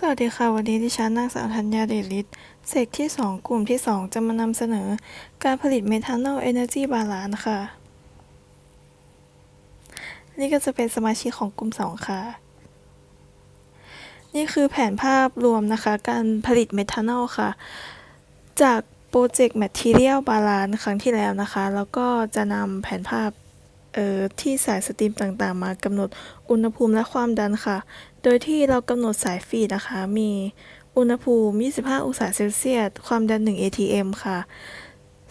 สวัสดีค่ะ วันนี้ดิฉันนางสาวธัญญาเดชฤทธิ์เซกที่ 2 กลุ่มที่ 2 จะมานำเสนอ การผลิตเมทานอลเอเนอร์จีบาลานค่ะ นี่ก็จะเป็นสมาชิกของกลุ่ม 2 ค่ะ นี่คือแผนภาพรวมนะคะ การผลิตเมทานอลค่ะ จากโปรเจกต์ Material Balance ครั้งที่แล้วนะคะ แล้วก็จะนำแผนภาพที่สายสตรีมต่างๆ มากำหนดอุณหภูมิและความดันค่ะ โดยที่เรากำหนดสายฟีดนะคะ มีอุณหภูมิ 25 องศาเซลเซียส ความดัน 1 atm ค่ะ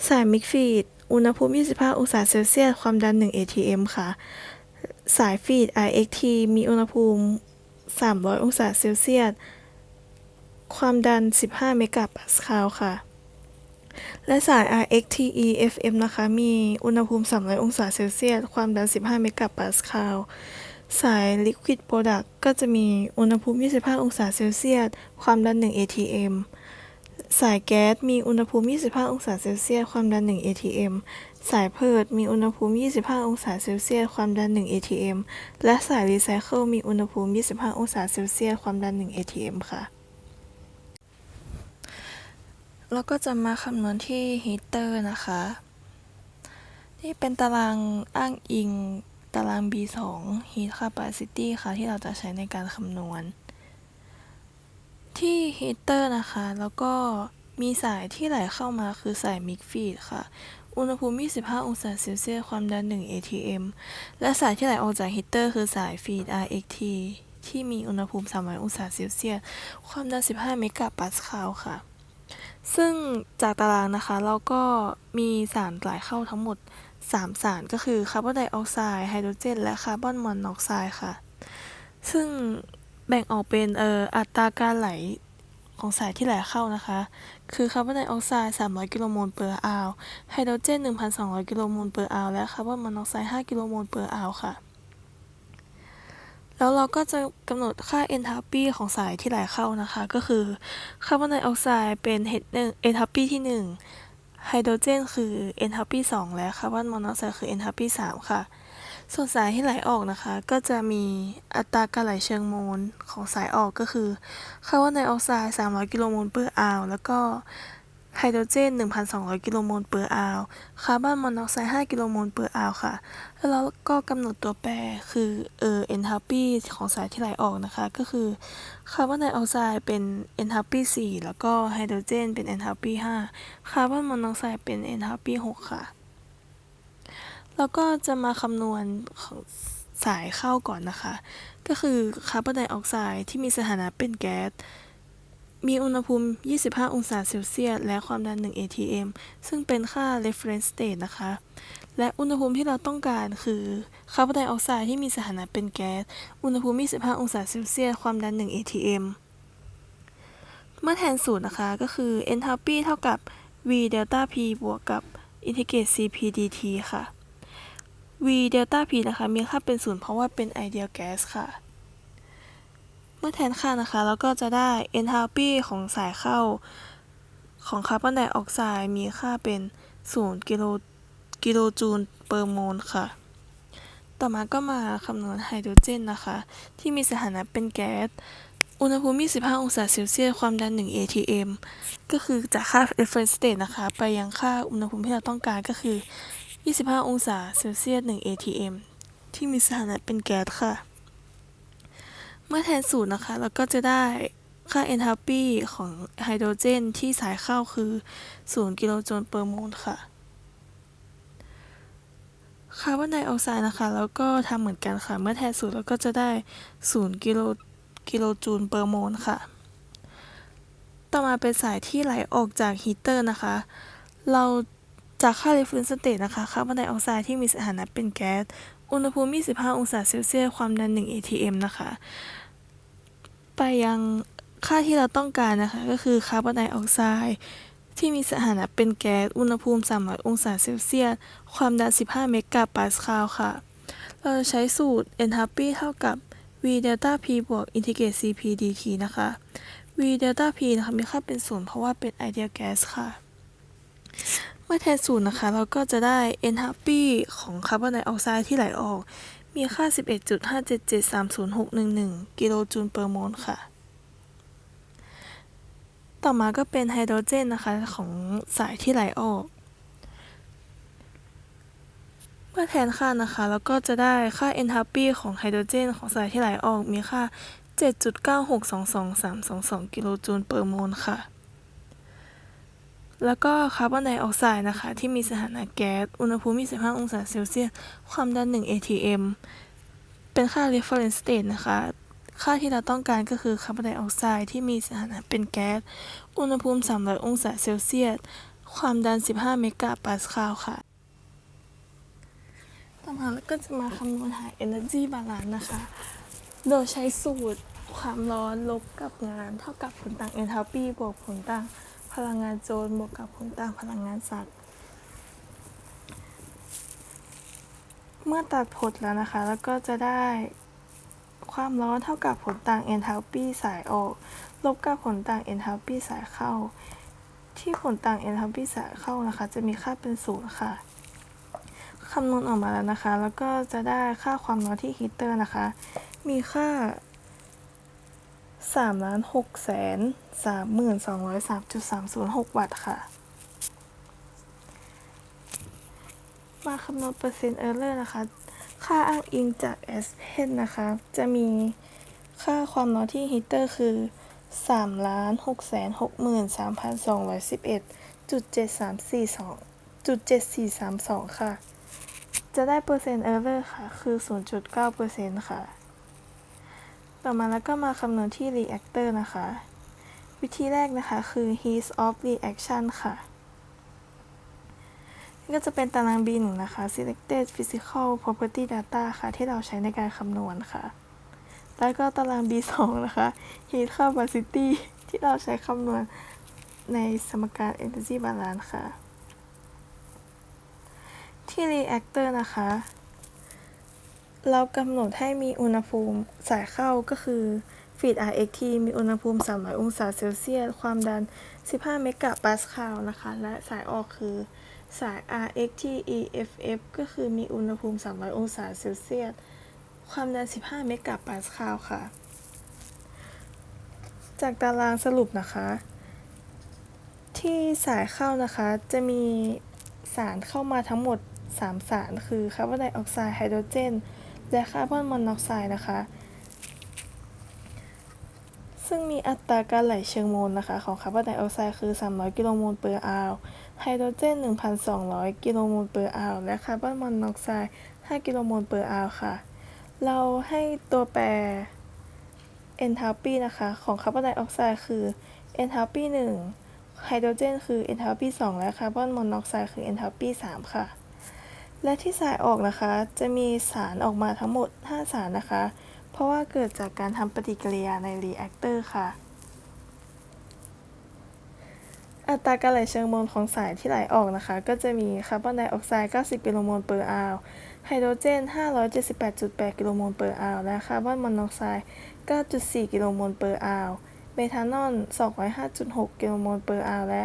สายมิกฟีด อุณหภูมิ 25 องศาเซลเซียส ความดัน 1 atm ค่ะ สายฟีด IXT มีอุณหภูมิ 300 องศาเซลเซียส ความดัน 15 เมกะปาสคาลค่ะ และสาย RXTE FM นะคะ มีอุณหภูมิ 300 องศาเซลเซียส ความดัน 15 เมกะปาสคาล สาย Liquid Product ก็จะมีอุณหภูมิ 25 องศาเซลเซียส ความดัน 1 atm สายแก๊สมีอุณหภูมิ 25 องศาเซลเซียส ความดัน 1 atm สายเพิดมีอุณหภูมิ 25 องศาเซลเซียส ความดัน 1 atm และสายรีไซเคิลมีอุณหภูมิ 25 องศาเซลเซียส ความดัน 1 atm ค่ะ แล้วก็จะมาคำนวณที่ฮีเตอร์นะคะนี่เป็นตารางอ้างอิง ตาราง B2 Heat Capacity ค่ะ ที่เราจะใช้ในการคำนวณ ที่ฮีเตอร์นะคะ แล้วก็มีสายที่ไหลเข้ามาคือสายมิกฟีดค่ะ อุณหภูมิ 25 องศาเซลเซียส ความดัน 1 atm และสายที่ไหลออกจากฮีเตอร์คือสายฟีด RXT ที่มีอุณหภูมิ 300 องศาเซลเซียส ความดัน 15 เมกะปาสคาลค่ะ ซึ่งจากตารางนะคะ เราก็มีสารไหลเข้าทั้งหมด 3 สารก็คือคาร์บอนไดออกไซด์ไฮโดรเจน และคาร์บอนมอนอกไซด์ค่ะ ซึ่งแบ่งออกเป็นเอ่ออัตราการไหลของสายที่ไหลเข้านะคะ คือคาร์บอนไดออกไซด์ 300 กิโลโมลเปอร์อาวไฮโดรเจน 1,200 กิโลโมลเปอร์อาวและคาร์บอนมอนอกไซด์ 5 กิโลโมลเปอร์อาวค่ะ แล้วเราก็จะกำหนดค่า enthalpy ของสายที่ไหลเข้านะคะ ก็คือคาร์บอนไดออกไซด์เป็น enthalpy ที่ 1 ไฮโดรเจนคือ enthalpy 2 และคาร์บอนมอนอกไซด์คือ enthalpy 3 ค่ะ ส่วนสายที่ไหลออกนะคะ ก็จะมีอัตราการไหลเชิงโมลของสายออกก็คือคาร์บอนไดออกไซด์300 กิโลโมลเปอร์อาวแล้วก็ ไฮโดรเจน 1,200 กิโลโมลเปอร์อาวคาร์บอนมอนอกไซด์ 5 กิโลโมลเปอร์อาวค่ะ แล้วเราก็กำหนดตัวแปรคือเออ enthalpy ของสายที่ไหลออกนะคะ ก็คือคาร์บอนไดออกไซด์เป็น enthalpy 4แล้วก็ไฮโดรเจนเป็น enthalpy 5คาร์บอนมอนอกไซด์เป็น enthalpy 6ค่ะ แล้วก็จะมาคำนวณของสายเข้าก่อนนะคะ ก็คือคาร์บอนไดออกไซด์ที่มีสถานะเป็นแก๊ส มีอุณหภูมิ 25 องศาเซลเซียส และความดัน 1 atm ซึ่งเป็นค่า reference state นะคะ และอุณหภูมิที่เราต้องการคือคาร์บอนไดออกไซด์ที่มีสถานะเป็นแก๊ส อุณหภูมิ 25 องศาเซลเซียส ความดัน 1 atm เมื่อแทนสูตรนะคะ ก็คือ enthalpy เท่ากับ v delta p บวกกับ integrate cp dt ค่ะ v delta p นะคะ มีค่าเป็นศูนย์เพราะว่าเป็น ideal gas ค่ะ เมื่อแทนค่านะคะ เราก็จะได้ enthalpy ของสายเข้า ของคาร์บอนไดออกไซด์มีค่าเป็น0กิโลกิโลจูลเปอร์โมลค่ะ ต่อมาก็มาคำนวณไฮโดรเจนนะคะ ที่มีสถานะเป็นแก๊ส อุณหภูมิ 25 องศาเซลเซียส ความดัน 1 atm ก็คือจากค่า reference state นะคะ ไปยังค่าอุณหภูมิที่เราต้องการก็คือ 25 องศาเซลเซียส 1 atm ที่มีสถานะเป็นแก๊สค่ะ เมื่อแทนสูตรนะคะ เราก็จะได้ค่า enthalpy ของไฮโดรเจนที่สายเข้าคือ 0 กิโลจูลเปอร์โมลค่ะ คาร์บอนไดออกไซด์นะคะ แล้วก็ทำเหมือนกันค่ะ เมื่อแทนสูตรเราก็จะได้ 0 กิโลกิโลจูลเปอร์โมลค่ะ ต่อมาเป็นสายที่ไหลออกจากฮีเตอร์นะคะ เราจากค่า reference state นะคะคาร์บอนไดออกไซด์ที่มีสถานะเป็นแก๊ส อุณหภูมิ 25 องศาเซลเซียส ความดัน 1 atm นะคะ ไปยังค่าที่เราต้องการนะคะ ก็คือคาร์บอนไดออกไซด์ที่มีสถานะเป็นแก๊ส อุณหภูมิ 300 องศาเซลเซียส ความดัน 15 เมกะปาสคาลค่ะ เราจะใช้สูตร enthalpy เท่ากับ v delta p บวก integrate cp dt นะคะ v delta p นะคะ มีค่าเป็นศูนย์เพราะว่าเป็น ideal gas ค่ะ เมื่อแทนสูตรนะคะ เราก็จะได้ enthalpy ของคาร์บอนไดออกไซด์ที่ไหลออก มีค่า 11.5773061กิโลจูลเปอร์โมลค่ะ ต่อมาก็เป็นไฮโดรเจนนะคะของสายที่ไหลออก เมื่อแทนค่านะคะ แล้วก็จะได้ค่า enthalpy ของไฮโดรเจน ของสายที่ไหลออกมีค่า 7.9622322กิโลจูลเปอร์โมลค่ะ แล้วก็คาร์บอนไดออกไซด์นะคะ ที่มีสถานะแก๊ส อุณหภูมิ 25 องศาเซลเซียส ความดัน 1 atm เป็นค่า reference state นะคะ ค่าที่เราต้องการก็คือคาร์บอนไดออกไซด์ที่มีสถานะเป็นแก๊ส อุณหภูมิ 300 องศาเซลเซียส ความดัน 15 เมกะปาสคาลค่ะ ต่อมาก็จะมาคำนวณหา energy balance นะคะ โดยใช้สูตรความร้อนลบกับงาน เท่ากับผลต่าง enthalpy บวกผลต่าง พลังงานโจรบวกกับผลต่างพลังงานสัตว์ เมื่อตัดผลแล้วนะคะ แล้วก็จะได้ความร้อนเท่ากับผลต่าง enthalpy สายออก ลบกับผลต่าง enthalpy สายเข้า ที่ผลต่าง enthalpy สายเข้านะคะ จะมีค่าเป็นศูนย์ค่ะ คำนวณออกมาแล้วนะคะ แล้วก็จะได้ค่าความร้อนที่ฮีเตอร์นะคะ มีค่า 3ล้าน6แสน3203.306วัตต์ค่ะ มาคำนวณเปอร์เซ็นต์เออร์เลอร์นะคะ ค่าอ้างอิงจาก s p e n นะคะ จะมีค่าความร้อนที่ฮีตเตอร์คือ3ล้าน6แสน63,211.7342จุด7432ค่ะ จะได้เปอร์เซ็นต์เออร์เลอร์ค่ะ คือ0.9%ค่ะ ต่อมาแล้วก็มาคำนวณที่ reactor นะคะ วิธีแรกนะคะคือ heat of reaction ค่ะนี่ก็จะเป็นตาราง B1 นะคะ selected physical property data ค่ะที่เราใช้ในการคำนวณค่ะ แล้วก็ตาราง B2 นะคะ heat capacity ที่เราใช้คำนวณในสมการ energy balance ค่ะ ที่ reactor นะคะ เรากำหนดให้มีอุณหภูมิสายเข้าก็คือ feed RXT มีอุณหภูมิ 300 องศาเซลเซียส ความดัน 15 เมกะปาสคาลนะคะ และสายออกคือสาย RXT EFF ก็คือมีอุณหภูมิ 300 องศาเซลเซียส ความดัน 15 เมกะปาสคาลค่ะ จากตารางสรุปนะคะ ที่สายเข้านะคะจะมีสารเข้ามาทั้งหมด 3 สารคือคาร์บอนไดออกไซด์ไฮโดรเจน และคาร์บอนมอนอกไซด์นะคะ ซึ่งมีอัตราการไหลเชิงโมลนะคะ ของคาร์บอนไดออกไซด์คือ 300 กิโลโมลเปอร์อาวไฮโดรเจน 1,200 กิโลโมลเปอร์อาวและคาร์บอนมอนอกไซด์ 5 กิโลโมลเปอร์อาวค่ะ เราให้ตัวแปร enthalpy นะคะ ของคาร์บอนไดออกไซด์คือ enthalpy 1ไฮโดรเจนคือ enthalpy 2 และคาร์บอนมอนอกไซด์คือ enthalpy 3 ค่ะ และที่สายออกนะคะ จะมีสารออกมาทั้งหมด 5 สารนะคะ เพราะว่าเกิดจากการทำปฏิกิริยาในรีแอคเตอร์ค่ะ อัตราการไหลเชิงโมลของสายที่ไหลออกนะคะ ก็จะมีคาร์บอนไดออกไซด์ 90 กิโลโมลเปอร์อาวไฮโดรเจน 578.8 กิโลโมลเปอร์อาวและคาร์บอนมอนอกไซด์ 9.4 กิโลโมลเปอร์อาวเมทานอล 205.6 กิโลโมลเปอร์อาวและ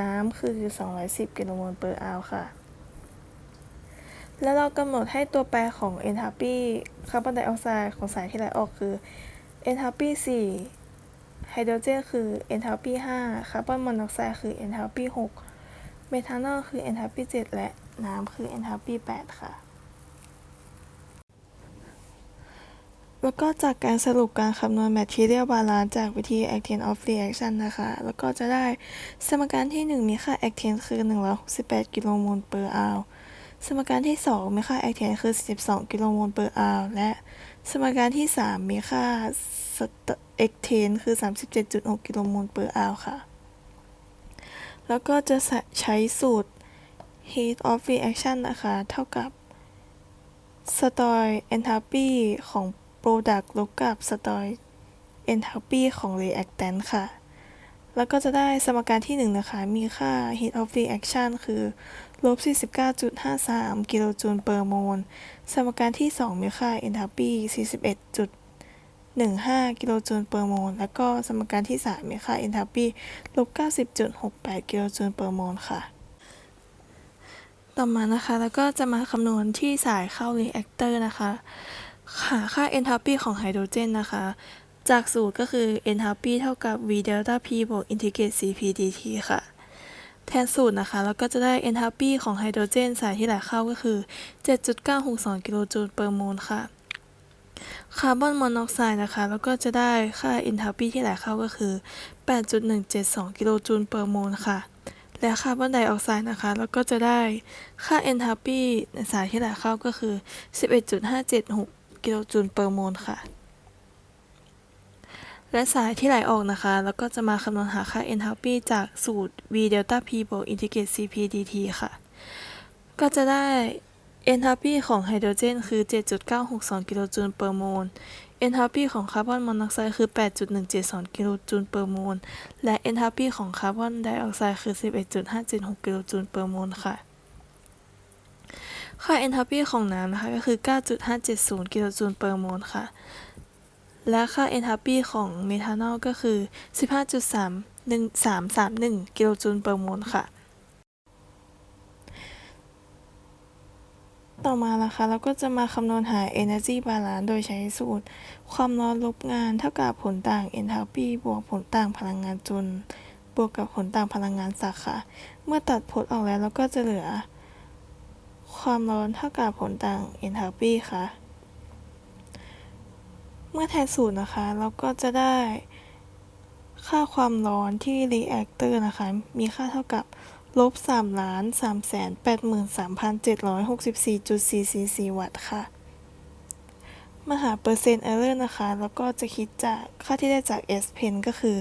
น้ำคือ 210 กิโลโมลเปอร์อาวค่ะ แล้วเรากำหนดให้ตัวแปรของ enthalpy คาร์บอนไดออกไซด์ของสายที่ไหลออกคือ enthalpy 4 ไฮโดรเจนคือ enthalpy 5 คาร์บอนมอนอกไซด์คือ enthalpy 6 เมทานอลคือ enthalpy 7 และน้ำคือ enthalpy 8 ค่ะ แล้วก็จากการสรุปการคำนวณ material balance จากวิธี octane of reaction นะคะ แล้วก็จะได้สมการที่ 1 มีค่า octane คือ 168 กิโลโมลเปอร์อาว สมการที่ 2 มีค่า octane คือ 42 กิโลโมลเปอร์อาวและ สมการที่ 3 มีค่า octane คือ 37.6 กิโลโมลเปอร์อาวค่ะ แล้วก็จะใช้สูตร heat of reaction นะคะ เท่ากับ stoy enthalpy ของ product ลบกับ stoy enthalpy ของ reactant ค่ะ แล้วก็จะได้สมการที่ 1 นะคะ มีค่า heat of reaction คือ ลบ 49.53 กิโลจูลเปอร์โมล สมการที่ 2 มีค่า enthalpy 41.15 กิโลจูลเปอร์โมล แล้วก็สมการที่ 3 มีค่า enthalpy ลบ 90.68 กิโลจูลเปอร์โมล ค่ะ ต่อมานะคะ แล้วก็จะมาคำนวณที่สายเข้า reactor นะคะ หาค่า enthalpy ของไฮโดรเจนนะคะ จากสูตรก็คือ enthalpy เท่ากับ v delta p บวก integrate cp dt ค่ะ แทนสูตรนะคะ แล้วก็จะได้ enthalpy ของไฮโดรเจนสายที่ไหลเข้าก็คือ 7.962 กิโลจูลเปอร์โมลค่ะ คาร์บอนมอนอกไซด์นะคะ แล้วก็จะได้ค่า enthalpy ที่ไหลเข้าก็คือ 8.172 กิโลจูลเปอร์โมลค่ะ และคาร์บอนไดออกไซด์นะคะ แล้วก็จะได้ค่า enthalpy ในสายที่ไหลเข้าก็คือ 11.576 กิโลจูลเปอร์โมลค่ะ และสายที่ไหลออกนะคะ แล้วก็จะมาคำนวณหาค่า enthalpy จากสูตร v delta p บวก integrate cp dt ค่ะ ก็จะได้ enthalpy ของไฮโดรเจนคือ 7.962 กิโลจูลเปอร์โมล enthalpy ของคาร์บอนมอนอกไซด์คือ 8.172 กิโลจูลเปอร์โมล และ enthalpy ของคาร์บอนไดออกไซด์คือ 11.576 กิโลจูลเปอร์โมลค่ะ ค่า enthalpy ของน้ำนะคะก็คือ 9.570 กิโลจูลเปอร์โมลค่ะ และค่า enthalpy ของเมทานอลก็คือ 15.331 กิโลจูลเปอร์โมลค่ะ ต่อมานะคะ เราก็จะมาคำนวณหา energy balance โดยใช้สูตร ความร้อนลบงานเท่ากับผลต่าง enthalpy บวกผลต่างพลังงานจุล บวกกับผลต่างพลังงานศักค่ะ เมื่อตัดผลออกแล้วเราก็จะเหลือ ความร้อนเท่ากับผลต่าง enthalpy ค่ะ เมื่อแทนสูตรนะคะ เราก็จะได้ค่าความร้อนที่ reactor นะคะ มีค่าเท่ากับลบ3ล้าน3แสน83,764.444วัตต์ค่ะ มาหาเปอร์เซ็นต์ error นะคะ แล้วก็จะคิดจากค่าที่ได้จาก S pen ก็คือ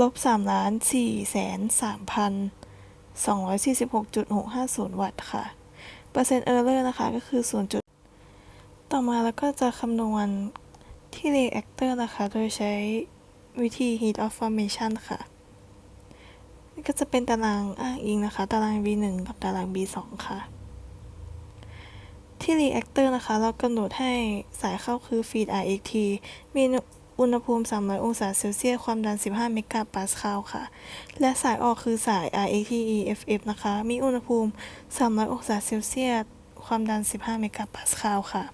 ลบ3ล้าน4แสน3,246.650 วัตต์ค่ะ เปอร์เซ็นต์ error นะคะก็คือ0จุดต่อมาแล้วก็จะคำนวณ ที่ reactor นะคะ โดยใช้วิธี heat of formation ค่ะนี่ก็จะเป็นตารางอ้างอิงนะคะ ตาราง V1 กับตาราง B2 ค่ะ ที่ reactor นะคะ เรากำหนดให้สายเข้าคือ feed RXT มีอุณหภูมิ 300 องศาเซลเซียส ความดัน 15 เมกะปาสคาลค่ะ และสายออกคือสาย RXT EFF นะคะ มีอุณหภูมิ 300 องศาเซลเซียส ความดัน 15 เมกะปาสคาลค่ะ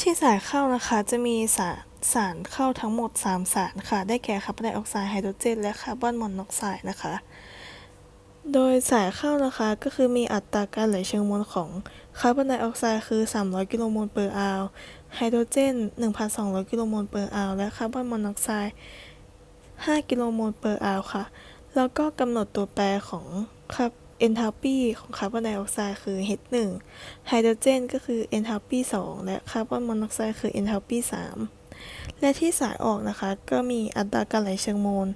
ที่สายเข้านะคะจะมีสารสารเข้าทั้งหมด 3 สารค่ะ ได้แก่คาร์บอนไดออกไซด์ไฮโดรเจน และคาร์บอนมอนอกไซด์นะคะ โดยสายเข้านะคะก็คือมีอัตราการไหลเชิงมวลของคาร์บอนไดออกไซด์คือ 300 กิโลโมลเปอร์อาวไฮโดรเจน 1,200 กิโลโมลเปอร์อาวและคาร์บอนมอนอกไซด์ 5 กิโลโมลเปอร์อาวค่ะ แล้วก็กำหนดตัวแปรของคาร์ enthalpy ของคาร์บอนไดออกไซด์คือ H1 ไฮโดรเจนก็คือ enthalpy 2 และคาร์บอนมอนอกไซด์คือ enthalpy 3 และที่สายออกนะคะก็มีอัตราการไหลเชิงมวล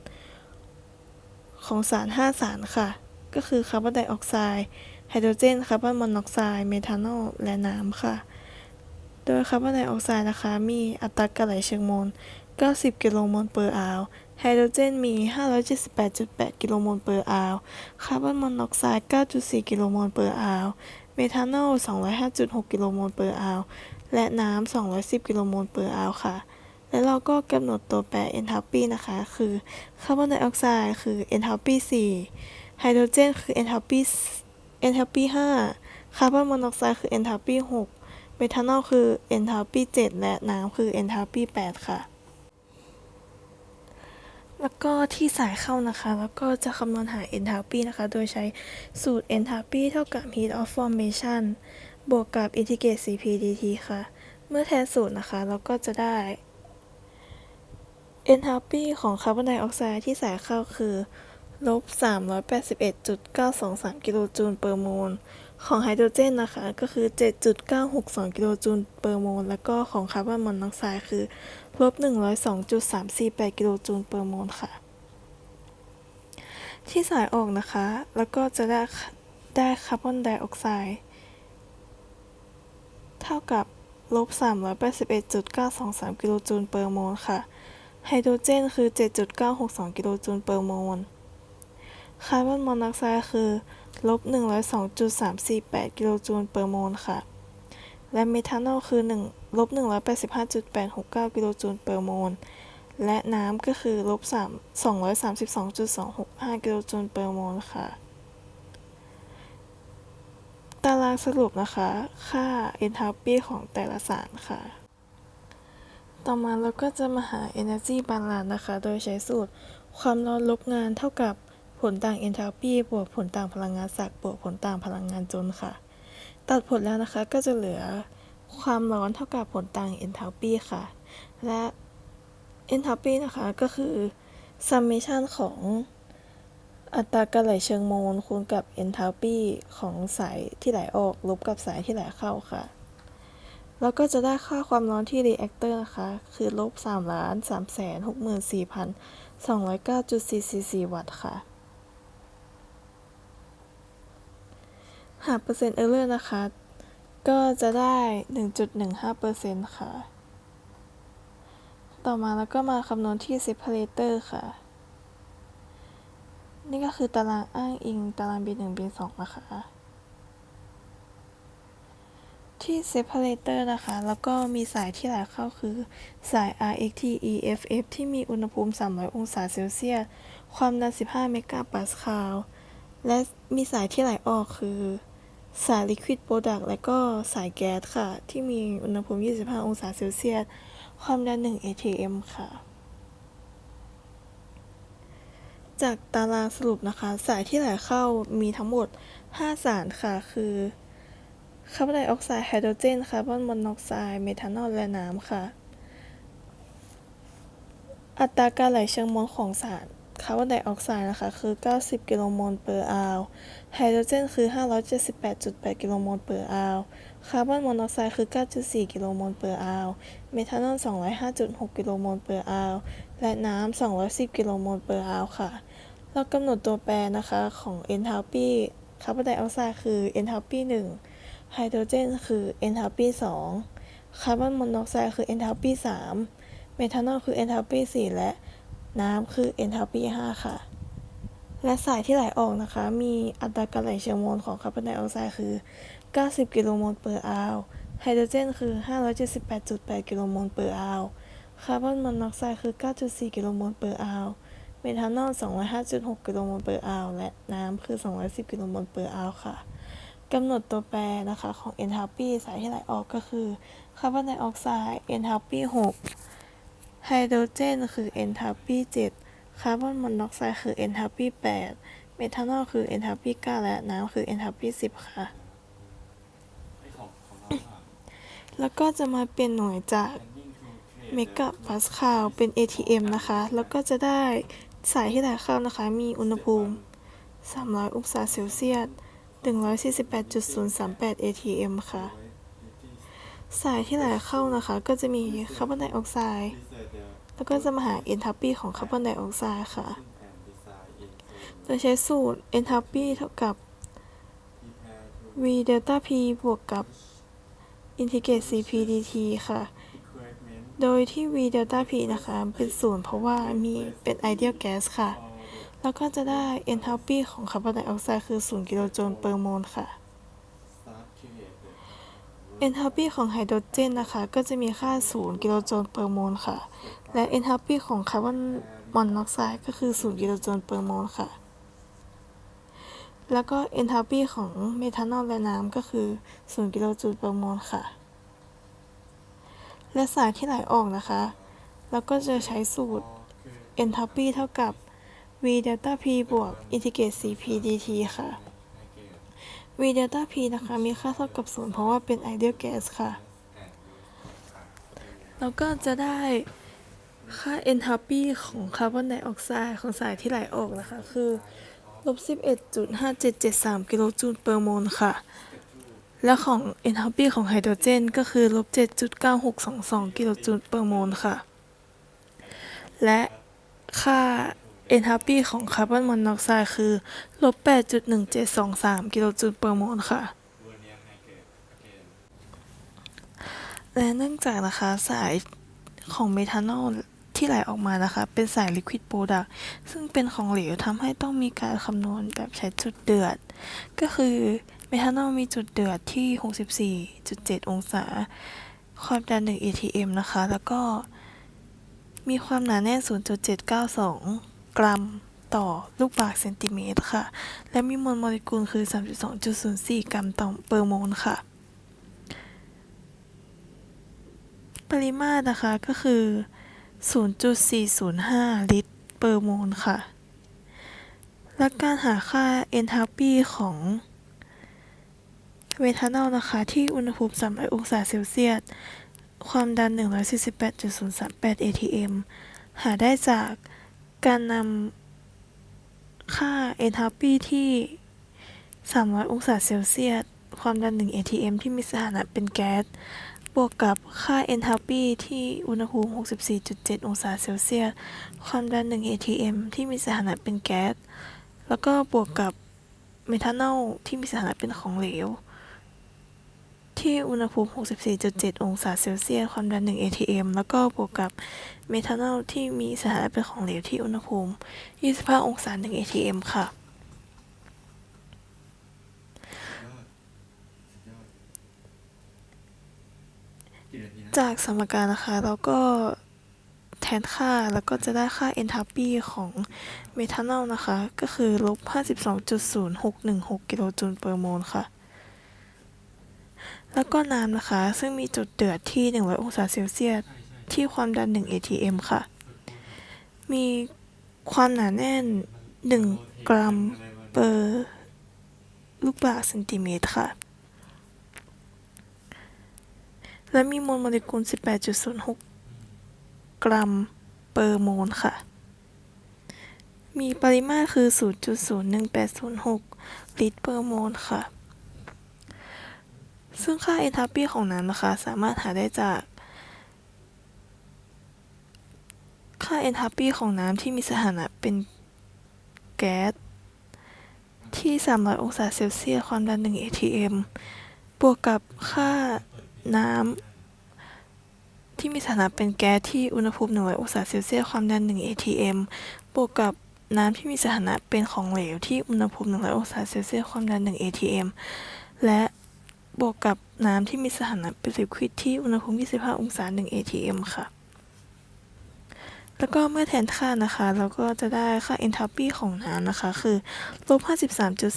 ของสาร 5 สารค่ะ ก็คือคาร์บอนไดออกไซด์ไฮโดรเจนคาร์บอนมอนอกไซด์เมทานอลและน้ำค่ะ โดยคาร์บอนไดออกไซด์นะคะ มีอัตราการไหลเชิงมวล 90 กิโลโมลเปอร์อาว ไฮโดรเจนมี 578.8 กิโลโมลเปอร์อาวคาร์บอนมอนอกไซด์ 9.4 กิโลโมลเปอร์อาวเมทานอล 205.6 กิโลโมลเปอร์อาวและน้ำ 210 กิโลโมลเปอร์อาวค่ะ และเราก็กำหนดตัวแปร enthalpy นะคะ คือคาร์บอนไดออกไซด์คือ enthalpy 4 ไฮโดรเจนคือ enthalpy enthalpy 5 คาร์บอนมอนอกไซด์คือ enthalpy 6 เมทานอลคือ enthalpy 7 และน้ำคือ enthalpy 8 ค่ะ แล้วก็ที่สายเข้านะคะ แล้วก็จะคำนวณหา enthalpy นะคะ โดยใช้สูตร enthalpy เท่ากับ heat of formation บวกกับ integrate cp dt ค่ะ เมื่อแทนสูตรนะคะ เราก็จะได้ enthalpy ของคาร์บอนไดออกไซด์ที่สายเข้าคือลบ 381.923 กิโลจูลเปอร์โมล ของไฮโดรเจนนะคะ ก็คือ 7.962 กิโลจูลเปอร์โมล แล้วก็ของคาร์บอนมอนอกไซด์คือ ลบ 102.348 กิโลจูลเปอร์โมลค่ะ ที่สายออกนะคะ แล้วก็จะได้ได้คาร์บอนไดออกไซด์เท่ากับลบ 381.923 กิโลจูลเปอร์โมลค่ะ ไฮโดรเจนคือ 7.962 กิโลจูลเปอร์โมล คาร์บอนมอนอกไซด์คือลบ 102.348 กิโลจูลเปอร์โมลค่ะ และเมทานอลคือ1ลบ185.869 กิโลจูลเปอร์โมล และน้ำก็คือลบ3 232.265 กิโลจูลเปอร์โมลค่ะ ตารางสรุปนะคะ ค่า enthalpy ของแต่ละสารค่ะ ต่อมาเราก็จะมาหา energy balance นะคะ โดยใช้สูตรความร้อนลบงานเท่ากับผลต่าง enthalpy บวกผลต่างพลังงานศักย์บวกผลต่างพลังงานจนค่ะ ตัดผลแล้วนะคะก็จะเหลือความร้อนเท่ากับผลต่าง enthalpy ค่ะ และ enthalpy นะคะก็คือ summation ของอัตราการไหลเชิงโมลคูณกับ enthalpy ของสายที่ไหลออกลบกับสายที่ไหลเข้าค่ะ แล้วก็จะได้ค่าความร้อนที่ reactor นะคะ คือลบ3ล้าน3แสน64,209.444 วัตต์ค่ะ หากเปอร์เซ็นต์ error นะคะ ก็จะได้ 1.15%ค่ะ ต่อมาแล้วก็มาคำนวณที่ separator ค่ะ นี่ก็คือตารางอ้างอิงตาราง B1 B2 นะคะ ที่ separator นะคะ แล้วก็มีสายที่ไหลเข้าคือสาย RXT EFF ที่มีอุณหภูมิ 300 องศาเซลเซียส ความดัน 15 เมกะปาสคาลและมีสายที่ไหลออกคือ สาย liquid product และก็สายแก๊สค่ะ ที่มีอุณหภูมิ 25 องศาเซลเซียส ความดัน 1 atm ค่ะ จากตารางสรุปนะคะ สายที่ไหลเข้ามีทั้งหมด 5 สารค่ะ คือคาร์บอนไดออกไซด์ไฮโดรเจนคาร์บอนมอนอกไซด์เมทานอลและน้ำค่ะ อัตราการไหลเชิงมวลของสาร คาร์บอนไดออกไซด์นะคะคือ 90 กิโลโมล per hour ไฮโดรเจนคือ 578.8 กิโลโมล per hour คาร์บอนมอนอกไซด์คือ 9.4 กิโลโมล per hour เมทานอล 205.6 กิโลโมล per hour และน้ำ 210 กิโลโมล per hour ค่ะ เรากำหนดตัวแปรนะคะของ enthalpy คาร์บอนไดออกไซด์คือ enthalpy 1ไฮโดรเจนคือ enthalpy 2คาร์บอนมอนอกไซด์คือ enthalpy 3เมทานอลคือ enthalpy 4 และ น้ำคือ enthalpy 5 ค่ะ และสายที่ไหลออกนะคะ มีอัตราการไหลเชิงโมลของคาร์บอนไดออกไซด์คือ 90 กิโลโมล per hour ไฮโดรเจนคือ 578.8 กิโลโมล per hour คาร์บอนมอนอกไซด์คือ 9.4 กิโลโมล per hour เมทานอล 205.6 กิโลโมล per hour และน้ำคือ 210 กิโลโมล per hour ค่ะกำหนดตัวแปรนะคะของ enthalpy สายที่ไหลออกก็คือคาร์บอนไดออกไซด์ enthalpy 6 ไฮโดรเจนคือ enthalpy 7คาร์บอนมอนอกไซด์คือ enthalpy 8เมทานอลคือ enthalpy 9และน้ำคือ enthalpy 10 ค่ะ แล้วก็จะมาเป็นหน่วยจากเมกะปาสคาลเป็น ATM นะคะ แล้วก็จะได้สายที่ไหลเข้านะคะ มีอุณหภูมิ 300 องศาเซลเซียส148.038 ATM ค่ะ สายที่ไหลเข้านะคะ ก็จะมีคาร์บอนไดออกไซด์แล้วก็จะมาหา enthalpy ของคาร์บอนไดออกไซด์ค่ะ โดยใช้สูตร enthalpy เท่ากับ v delta p บวกกับ integrate cp dt ค่ะ โดยที่ v delta p นะคะ เป็นศูนย์เพราะว่ามีเป็น ideal gas ค่ะ แล้วก็จะได้ enthalpy ของคาร์บอนไดออกไซด์คือ 0 กิโลโจลเปอร์โมลค่ะ enthalpy ของไฮโดรเจนนะคะ ก็จะมีค่า 0 กิโลโจลเปอร์โมลค่ะ และ enthalpy ของคาร์บอนมอนอกไซด์ก็คือ 0 กิโลโจลเปอร์โมลค่ะ แล้วก็ enthalpy ของเมทานอลและน้ำก็คือ 0 กิโลจูลเปอร์โมลค่ะ และสายที่ไหลออกนะคะ แล้วก็จะใช้สูตร enthalpy เท่ากับ v delta p บวก integrate cp dt ค่ะ v delta p นะคะ มีค่าเท่ากับ 0 เพราะว่าเป็น ideal gas ค่ะ แล้วก็จะได้ค่า enthalpy ของคาร์บอนไดออกไซด์ของสายที่ไหลออกนะคะ คือลบ11.5773 กิโลจูลเปอร์โมลค่ะ และของ enthalpy ของไฮโดรเจน ก็คือลบ7.9622 กิโลจูลเปอร์โมลค่ะ และค่า enthalpy ของคาร์บอนมอนอกไซด์คือลบ8.1723 กิโลจูลเปอร์โมลค่ะ และเนื่องจากนะคะสายของเมทานอลที่ไหลออกมานะคะ เป็นสาย liquid product ซึ่งเป็นของเหลวทำให้ต้องมีการคำนวณแบบใช้จุดเดือด ก็คือเมทานอลมีจุดเดือดที่ 64.7 องศา ความดัน 1 atm นะคะ แล้วก็มีความหนาแน่น 0.792 กรัมต่อลูกบาศก์เซนติเมตรค่ะ และมีมวลโมเลกุลคือ 32.04 กรัมต่อเปอร์โมลค่ะ ปริมาตรนะคะก็คือ 0.405 ลิตรเปอร์โมลค่ะ และการหาค่า enthalpy ของเมทานอลนะคะ ที่อุณหภูมิ 300 องศาเซลเซียส ความดัน 148.038 atm หาได้จาก การนำค่า enthalpy ที่ 300 องศาเซลเซียส ความดัน 1 atm ที่มีสถานะเป็นแก๊ส บวกกับค่า enthalpy ที่อุณหภูมิ 64.7 องศาเซลเซียส ความดัน 1 atm ที่มีสถานะเป็นแก๊ส แล้วก็บวกกับเมทานอลที่มีสถานะเป็นของเหลว ที่อุณหภูมิ 64.7 องศาเซลเซียส ความดัน 1 atm แล้วก็บวกกับเมทานอลที่มีสถานะเป็นของเหลวที่อุณหภูมิ 25 องศา 1 atm ค่ะกี่นาทีนะจากสมการนะคะเราก็แทนค่าแล้วก็จะได้ค่า enthalpy ของเมทานอลนะคะ ก็คือลบ 52.0616 กิโลจูลเปอร์โมลค่ะ แล้วก็น้ำนะคะ ซึ่งมีจุดเดือดที่ 100 องศาเซลเซียสที่ความดัน 1 atm ค่ะ มีความหนาแน่น 1 กรัมเปอร์ลูกบาศก์เซนติเมตรค่ะ และมีมวลโมเลกุล 18.06 กรัมเปอร์โมลค่ะ มีปริมาตรคือ 0.01806 ลิตรเปอร์โมลค่ะ ซึ่งค่า enthalpy ของน้ำนะคะ สามารถหาได้จาก ค่า enthalpy ของน้ำที่มีสถานะเป็นแก๊สที่ 300 องศาเซลเซียส ความดัน 1 atm บวกกับค่าน้ำที่มีสถานะเป็นแก๊สที่อุณหภูมิ 100 องศาเซลเซียส ความดัน 1 atm บวกกับน้ำที่มีสถานะเป็นของเหลวที่อุณหภูมิ 100 องศาเซลเซียส ความดัน 1 atm และ บวกกับน้ำที่มีสถานะเป็นลิควิดที่อุณหภูมิ 25 องศา 1 atm ค่ะ แล้วก็เมื่อแทนค่านะคะ เราก็จะได้ค่า enthalpy ของน้ำนะคะ คือลบ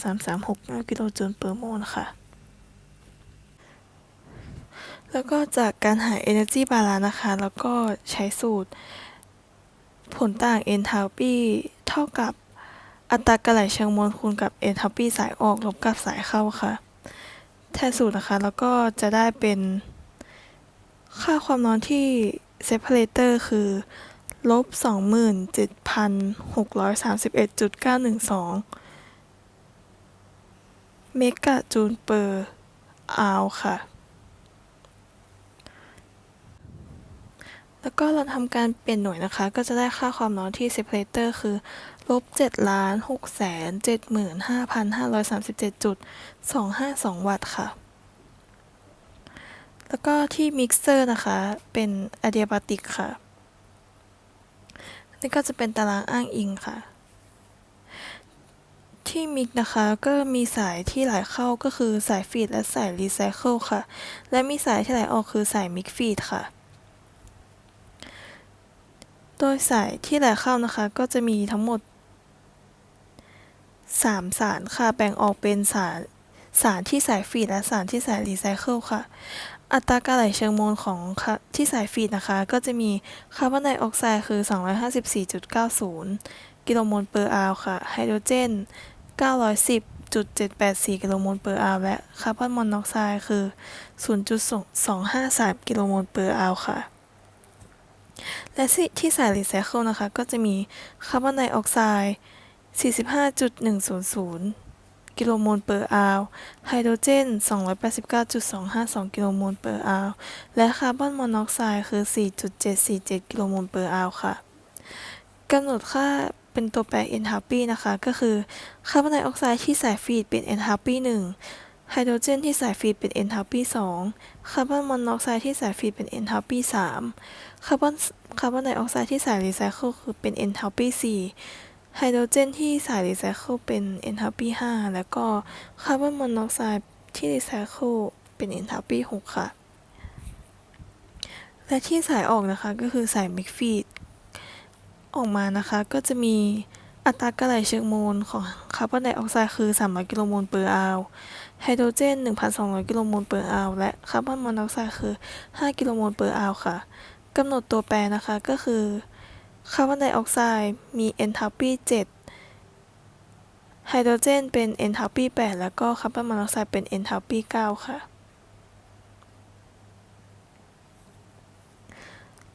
53.336กิโลจูลเปอร์โมลค่ะ แล้วก็จากการหา energy balance นะคะ แล้วก็ใช้สูตร ผลต่าง enthalpy เท่ากับอัตราการไหลเชิงมวลคูณกับ enthalpy สายออกลบกับสายเข้าค่ะ แทนสูตรนะคะ แล้วก็จะได้เป็นค่าความร้อนที่ separator คือลบ27,631.912 เมกะจูลเปอร์อาวค่ะ แล้วก็เราทำการเปลี่ยนหน่วยนะคะ ก็จะได้ค่าความร้อนที่ separator คือลบ7ล้าน6แสน75,537.252 วัตต์ค่ะ แล้วก็ที่มิกเซอร์นะคะ เป็นอะเดียบาติกค่ะ นี่ก็จะเป็นตารางอ้างอิงค่ะ ที่มิกนะคะ ก็มีสายที่ไหลเข้าก็คือสายฟีดและสายรีไซเคิลค่ะ และมีสายที่ไหลออกคือสายมิกฟีดค่ะ โดยสายที่ไหลเข้านะคะ ก็จะมีทั้งหมด 3 สารค่ะ แบ่งออกเป็นสารสารที่สายฟีดและสารที่สายรีไซเคิลค่ะ อัตราการไหลเชิงมวลของที่สายฟีดนะคะ ก็จะมีคาร์บอนไดออกไซด์คือ 254.90 กิโลโมลเปอร์อาวค่ะ ไฮโดรเจน 910.784 กิโลโมลเปอร์อาวและคาร์บอนมอนอกไซด์คือ 0.253 กิโลโมลเปอร์อาวค่ะ และที่สายรีไซเคิลนะคะ ก็จะมีคาร์บอนไดออกไซด์ 45.100 กิโลโมลเปอร์อาวไฮโดรเจน 289.252 กิโลโมลเปอร์อาวและคาร์บอนมอนอกไซด์คือ 4.747 กิโลโมลเปอร์อาวค่ะกำหนดค่าเป็นตัวแปร enthalpy นะคะ ก็คือคาร์บอนไดออกไซด์ที่สายฟีดเป็น enthalpy 1 ไฮโดรเจนที่สายฟีดเป็น enthalpy 2คาร์บอนมอนอกไซด์ที่สายฟีดเป็น enthalpy 3คาร์บอนคาร์บอนไดออกไซด์ที่สายรีไซเคิลคือเป็น enthalpy 4ไฮโดรเจนที่สายรีไซเคิลเป็น enthalpy 5แล้วก็คาร์บอนมอนอกไซด์ที่รีไซเคิลเป็น enthalpy 6ค่ะ และที่สายออกนะคะก็คือสายมิกฟีดออกมานะคะก็จะมีอัตราการไหลเชิงโมลของคาร์บอนไดออกไซด์คือ 300 กิโลโมลเปอร์อาว ไฮโดรเจน 1,200 กิโลโมล per อัลและคาร์บอนมอนอกไซด์คือ 5 กิโลโมล per อัลค่ะกำหนดตัวแปรนะคะก็คือคาร์บอนไดออกไซด์มี enthalpy 7ไฮโดรเจนเป็น enthalpy 8แล้วก็คาร์บอนมอนอกไซด์เป็น enthalpy 9ค่ะ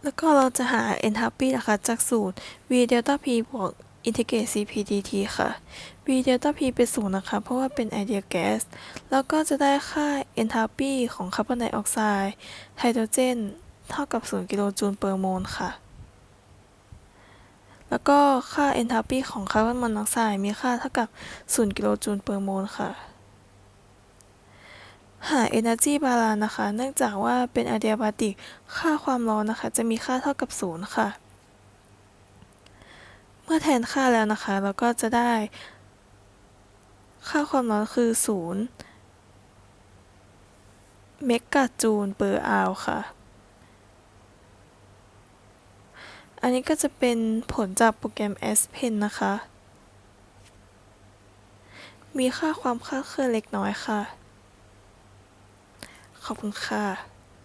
แล้วก็เราจะหา enthalpy นะคะจากสูตร v delta p บวก integrate cp dt ค่ะ v delta p เป็นศูนย์นะคะ เพราะว่าเป็น ideal gas แล้วก็จะได้ค่า enthalpy ของคาร์บอนไดออกไซด์ไฮโดรเจน เท่ากับ 0 กิโลจูล per โมลค่ะ แล้วก็ค่า enthalpy ของคาร์บอนมอนอกไซด์มีค่าเท่ากับ 0 กิโลจูล per โมลค่ะ หา energy balance นะคะ เนื่องจากว่าเป็น adiabatic ค่าความร้อนนะคะ จะมีค่าเท่ากับ 0 ค่ะ มื่อแทนค่าแล้วนะคะ เราก็จะได้ ค่าความร้อนคือ 0 เมกะจูล per hour ค่ะ อันนี้ก็จะเป็นผลจากโปรแกรม S Pen นะคะ มีค่าความคลาดเคลื่อนเล็กน้อยค่ะ ขอบคุณค่ะ